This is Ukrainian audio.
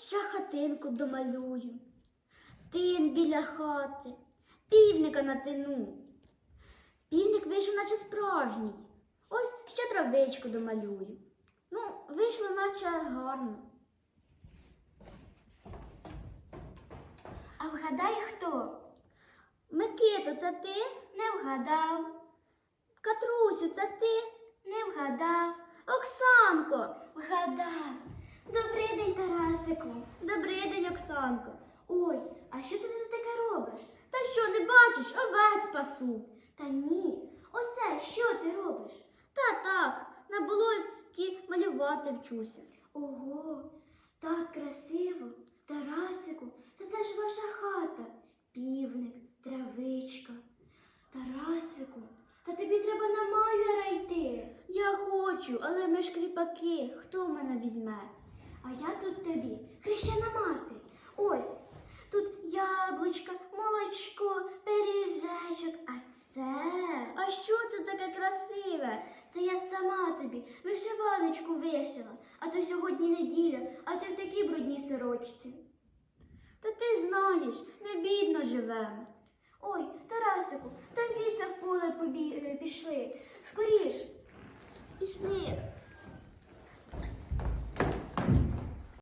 ще хатинку домалюю. Тин біля хати, півника натину. Півник вийшов, наче справжній. Ось ще травичку домалюю. Ну, вийшло, наче гарно. А вгадай хто? Микито, це ти? Не вгадав. Катрусю, це ти? Не вгадав. Оксанко, вгадав. Добрий день, Тарасику. Оксанко. Ой, а що ти тут таке робиш? Та що, не бачиш, овець пасу. Та ні. Оце що ти робиш? Та так, на болоті малювати вчуся. Ого, так красиво. Тарасику, це, це ж ваша хата. Півник, травичка. Тарасику, та тобі треба на маляра йти. Я хочу, але ми ж кріпаки. Хто мене візьме? А я тут тобі хрещена мати. Ось тут яблучка, молочко, пиріжечок. А це. Що це таке красиве? Це я сама тобі вишиваночку вишила. А то сьогодні неділя, а ти в такій брудній сорочці. Та ти знаєш, ми бідно живемо. Ой, Тарасику, там віця в поле побі... е, пішли. Скоріш.